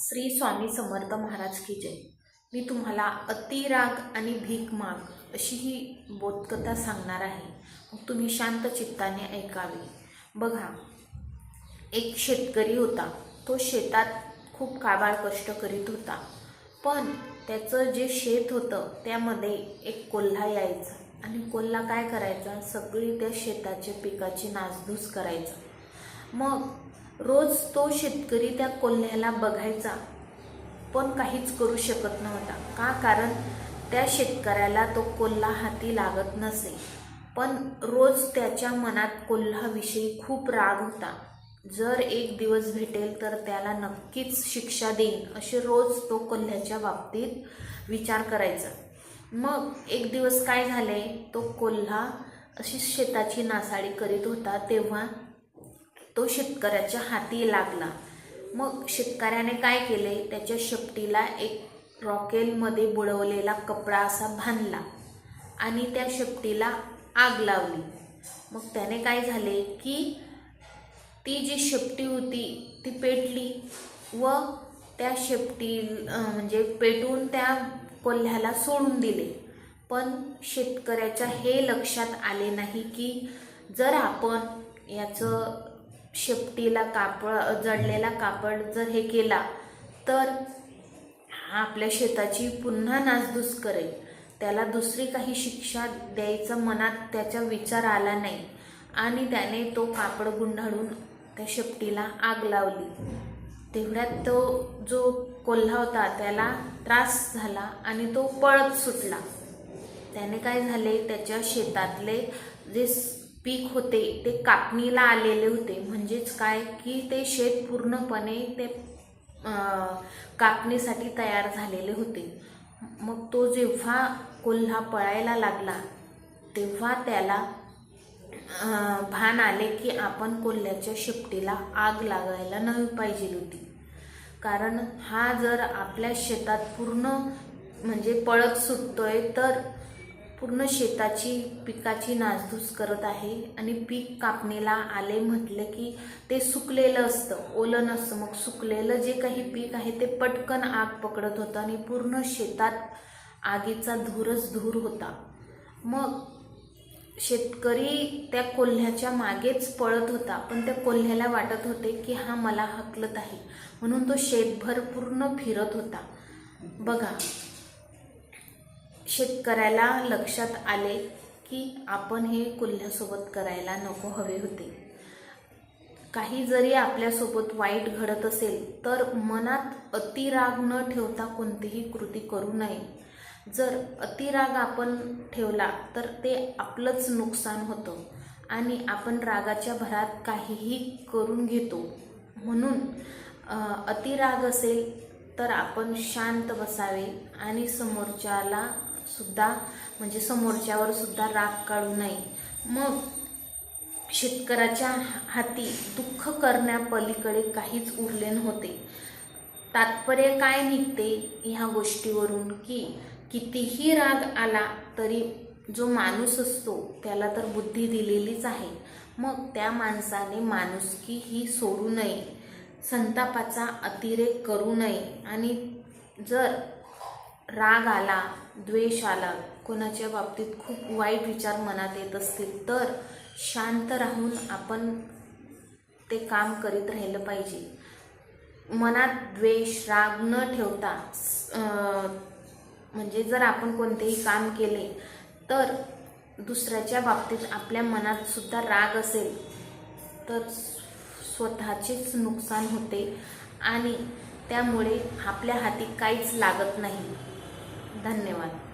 श्री स्वामी समर्थ महाराज की जय. मी तुम्हाला अतिराग आणि भीक माग अशी ही बोधकथा सांगणार आहे. मग तुम्ही शांत चित्ताने ऐकावी. बघा एक शेतकरी होता. तो शेतात खूप काबाळ कष्ट करीत होता. पण त्याचं जे शेत होतं त्यामध्ये एक कोल्हा यायचा. आणि कोल्हा काय करायचा? सगळी त्या शेताच्या पिकाची नासधूस करायचा. मग रोज तो शेतकरी त्या कोल्ह्याला बघायचा. पण काहीच करू शकत नव्हता. का? कारण त्या शेतकऱ्याला तो कोल्हा हाती लागत नसे. पण रोज त्याच्या मनात कोल्हाविषयी खूप राग होता. जर एक दिवस भेटेल तर त्याला नक्कीच शिक्षा देईन असे रोज तो कोल्ह्याच्या बाबतीत विचार करायचा. मग एक दिवस काय झाले? तो कोल्हा अशी शेताची नासाडी करीत होता तेव्हा तो शेतकऱ्याच्या हाती लागला. मग शेतकऱ्याने काय केले? त्याच्या शेपटीला एक रॉकेलमध्ये बुडवलेला कपडा असा बांधला आणि त्या शेपटीला आग लावली. मग त्याने काय झाले की ती जी शेपटी होती ती पेटली व त्या शेपटी म्हणजे पेटून त्या कोल्ह्याला सोडून दिले. पण शेतकऱ्याच्या हे लक्षात आले नाही की जर आपण याचं शेपटीला कापड जडलेला कापड जर हे केला तर आपल्या शेताची पुन्हा नासधूस करेल त्याला दुसरी काही शिक्षा द्यायचं मनात त्याचा विचार आला नाही. आणि त्याने तो कापड गुंडाळून त्या शेपटीला आग लावली. तेवढ्यात तो जो कोल्हा होता त्याला त्रास झाला आणि तो पळत सुटला. त्याने काय झाले? त्याच्या शेतातले जे पीक होते ते कापणीला आलेले होते. म्हणजेच काय? की ते शेत पूर्णपणे ते कापणीसाठी तयार झालेले होते. मग तो जेव्हा कोल्हा पळायला लागला तेव्हा त्याला भान आले की आपण कोल्ह्याच्या शेपटीला आग लागायला नाही पाहिजे होती. कारण हा जर आपल्या शेतात पूर्ण म्हणजे पळत सुटतोय तर पूर्ण शेताची पिकाची नासधूस करत आहे आणि पीक कापणीला आले म्हटलं की ते सुकलेलं असतं ओलं नसतं. मग सुकलेलं जे काही पीक आहे ते पटकन आग पकडत होतं आणि पूर्ण शेतात आगीचा धूरच धूर होता. मग शेतकरी त्या कोल्ह्याच्या मागेच पळत होता पण त्या कोल्ह्याला वाटत होते की हा मला हकलत आहे. म्हणून तो शेतभर पूर्ण फिरत होता. बघा शेतकऱ्याला लक्षात आले की आपण हे कुल्ह्यासोबत करायला नको हवे होते. काही जरी आपल्यासोबत वाईट घडत असेल तर मनात अतिराग न ठेवता कोणतीही कृती करू नये. जर अतिराग आपण ठेवला तर ते आपलंच नुकसान होतं आणि आपण रागाच्या भरात काहीही करून घेतो. म्हणून अतिराग असेल तर आपण शांत बसावे आणि समोरच्याला सुद्धा म्हणजे समोरच्यावर सुद्धा राग काढू नये. मग शेतकऱ्याच्या हाती दुःख करण्यापलीकडे काहीच उरले नव्हते. तात्पर्य काय निघते ह्या गोष्टीवरून की कितीही राग आला तरी जो माणूस असतो त्याला तर बुद्धी दिलेलीच आहे. मग त्या माणसाने माणुसकी ही सोडू नये. संतापाचा अतिरेक करू नये. आणि जर राग आला द्वेष आला कोणाच्या बाबतीत खूप वाईट विचार मनात येत असतील तर शांत राहून आपण ते काम करीत राहिलं पाहिजे. मनात द्वेष राग न ठेवता म्हणजे जर आपण कोणतेही काम केले तर दुसऱ्याच्या बाबतीत आपल्या मनात सुद्धा राग असेल तर स्वतःचेच नुकसान होते आणि त्यामुळे आपल्या हाती काहीच लागत नाही. धन्यवाद.